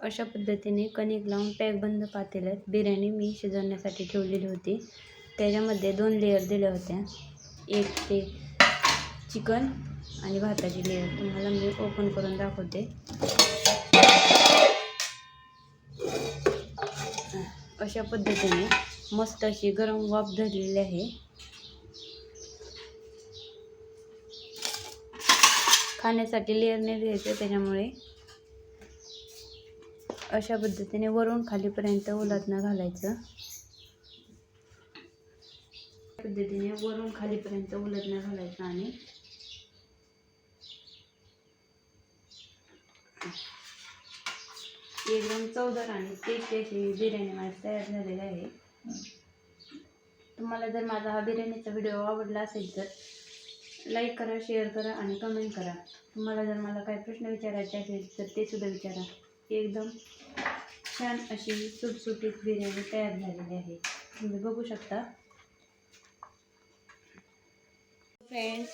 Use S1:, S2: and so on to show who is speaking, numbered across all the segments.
S1: अशा पद्धतीने कणिक लावून पॅकबंद पातेल्यात बिर्याणी मी शिजवण्यासाठी ठेवलेली होती. त्याच्यामध्ये दोन लेअर दिल्या होत्या. एक ते चिकन आणि भाताची लेअर तुम्हाला मी ओपन करून दाखवते. अशा पद्धतीने मस्त अशी गरम वाफ धरलेली आहे. खाण्यासाठी लेअरने द्यायचं त्याच्यामुळे अशा पद्धतीने वरून खालीपर्यंत उलटणं घालायचं. पद्धतीने वरून खालीपर्यंत उलटणं घालायचं आणि एकदम चौदार आणि टेस्टी अशी बिर्याणी माझी तयार झालेली आहे. तुम्हाला जर माझा हा बिर्याणीचा व्हिडिओ आवडला असेल तर लाईक करा शेअर करा आणि कमेंट करा. तुम्हाला जर मला काही प्रश्न विचारायचे असेल तर ते सुद्धा विचारा. एकदम छान अशी सुटसुटीत बिर्याणी तयार झालेली आहे. तुम्ही बघू शकता. फ्रेंड्स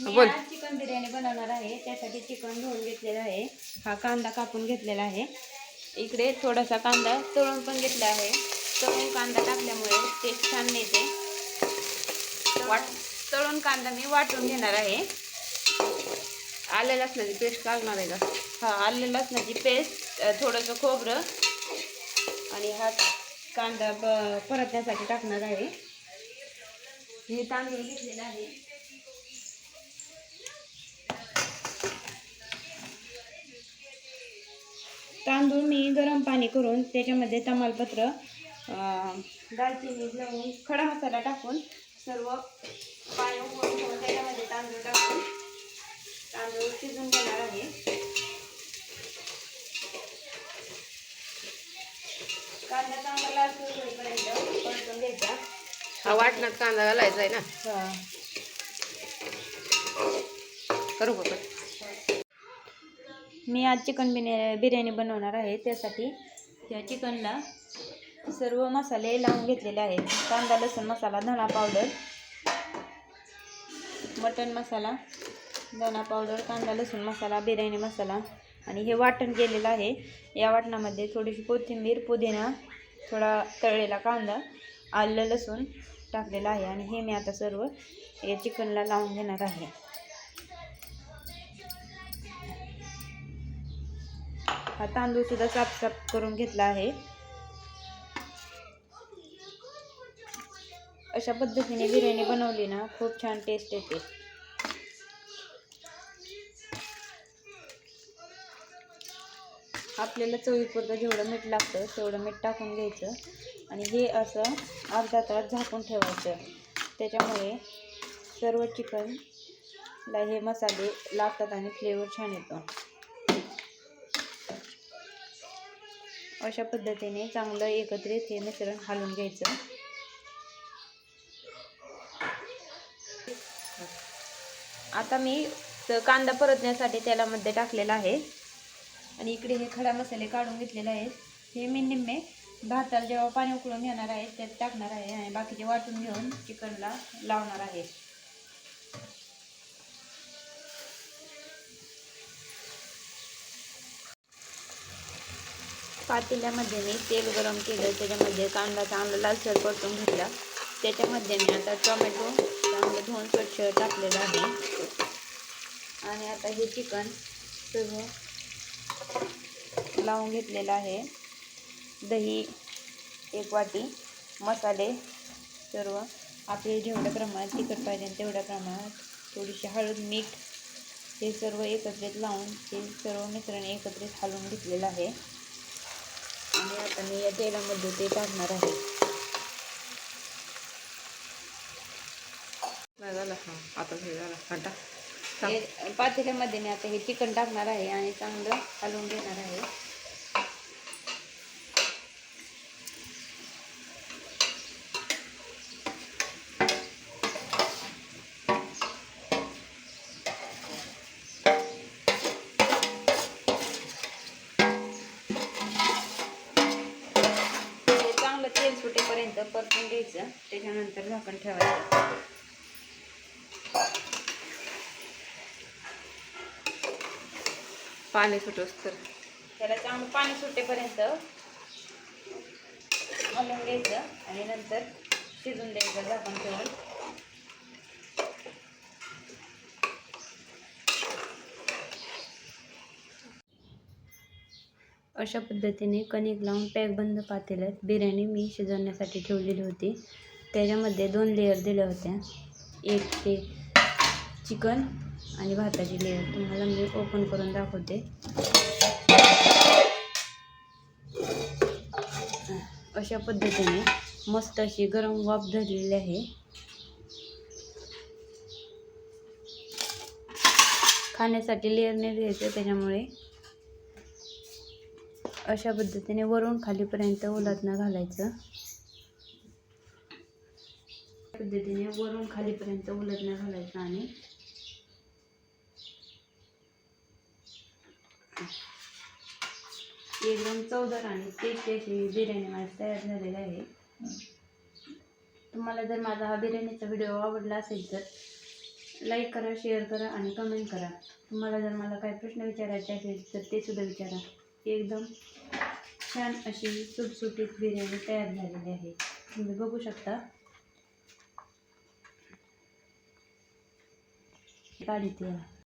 S1: मी
S2: बोल.
S1: आज चिकन बिर्याणी बनवणार आहे. त्यासाठी चिकन धुवून घेतलेलं आहे. हा कांदा कापून घेतलेला आहे. इकडे थोडासा कांदा तळून पण घेतला आहे. तळून कांदा टाकल्यामुळे टेस्ट छान येते. वाट तळून कांदा मी वाटून घेणार आहे. आलं लसणाची पेस्ट घालणार आहे का? हा आलं लसणाची पेस्ट थोडंसं खोबरं. आणि हा कांदा ब परतण्यासाठी टाकणार आहे. हे तांदूळ घेतलेलं आहे. तांदूळ मी गरम पाणी करून त्याच्यामध्ये तमालपत्र दालचिनी लवून खडा मसाला टाकून सर्व पाणी उकळून त्याच्यामध्ये तांदूळ टाकून तांदूळ शिजून घेणार आहे. कांदा चांगला लाल होईपर्यंत परतून घ्यायचा
S2: हा वाटणात कांदा घालायचा आहे ना. करू का?
S1: मी आज चिकन बिर्या बिर्याणी बनवणार आहे त्यासाठी त्या चिकनला सर्व मसाले लावून घेतलेले आहेत कांदा लसूण मसाला धणा पावडर मटन मसाला धणा पावडर कांदा लसूण मसाला बिर्याणी मसाला आणि हे वाटण केलेलं आहे. या वाटणामध्ये थोडीशी कोथिंबीर पुदिना थोडा तळलेला कांदा आलं लसूण टाकलेलं आहे आणि हे मी आता सर्व या चिकनला लावून घेणार आहे. हा तांदूळ सुद्धा करून घेतला आहे. अशा पद्धतीने बिर्याणी बनवली ना खूप छान टेस्ट येते. आपल्याला चवीपुरतं जेवढं मीठ लागतं तेवढं मीठ टाकून घ्यायचं. आणि हे असं अर्धा तास झाकून ठेवायचं. त्याच्यामुळे सर्व चिकनला हे मसाले लागतात आणि फ्लेवर छान येतो. अशा पद्धतीने चांगलं एकत्रित हे मिश्रण घालून घ्यायचं. आता मी कांदा परतण्यासाठी तेलामध्ये टाकलेला आहे. आणि इकडे हे खडा मसाले काढून घेतलेले आहेत. हे मी निम्मे भाताला जेव्हा पाणी उकळून घेणार आहे त्यात टाकणार आहे आणि बाकीचे वाटून घेऊन चिकनला लावणार आहे. पातेल्यामध्ये मी तेल गरम केलं त्याच्यामध्ये कांदा चांगला लालसर परतून घेतला. त्याच्यामध्ये मी आता टोमॅटो चांगलं धुवून स्वच्छ टाकलेलं आहे. आणि आता हे चिकन सर्व लावून घेतलेलं आहे. दही एक वाटी मसाले सर्व. आपले जेवढ्या प्रमाणात तिखट पाहिजे तेवढ्या प्रमाणात थोडीशी हळद मीठ हे सर्व एकत्रित लावून ते सर्व मिश्रण एकत्रित हलवून घेतलेलं आहे. आणि आता मी या तेलामध्ये ते टाकणार आहे.
S2: झाला झालं. हा आता झाला. हा टाक.
S1: हे पातेल्यामध्ये मी आता हे चिकन टाकणार आहे आणि चांगलं हलवून घेणार आहे. चांगलं तेल सुटेपर्यंत परतून घ्यायचं. त्याच्यानंतर झाकण ठेवायचं.
S2: पाणी सुटोस तर
S1: त्याला चांगलं पाणी सुटेपर्यंत हलवून घ्यायचं आणि नंतर शिजून द्यायचं झाकण ठेवून. अशा पद्धतीने कणिक लावून पॅक बंद पातेल्यात बिर्याणी मी शिजवण्यासाठी ठेवलेली होती. त्याच्यामध्ये दोन लेअर दिल्या होत्या. एक ते चिकन आणि भाताची लेअर तुम्हाला मी ओपन करून दाखवते. अशा पद्धतीने मस्त अशी गरम वाफ धरलेली आहे. खाण्यासाठी लेअर नाही द्यायचं त्याच्यामुळे अशा पद्धतीने वरून खालीपर्यंत उलटणं घालायचं. पद्धतीने वरून खालीपर्यंत उलटणं घालायचं आणि एकदम चवदार आणि टेस्टी अशी बिर्याणी माझी तयार झालेली आहे. तुम्हाला जर माझा हा बिर्याणीचा व्हिडिओ आवडला असेल तर लाईक करा शेअर करा आणि कमेंट करा. तुम्हाला जर मला काही प्रश्न विचारायचे असेल तर ते सुद्धा विचारा. एकदम छान अशी सुटसुटीत बिर्याणी तयार झालेली आहे. तुम्ही बघू शकता. काढते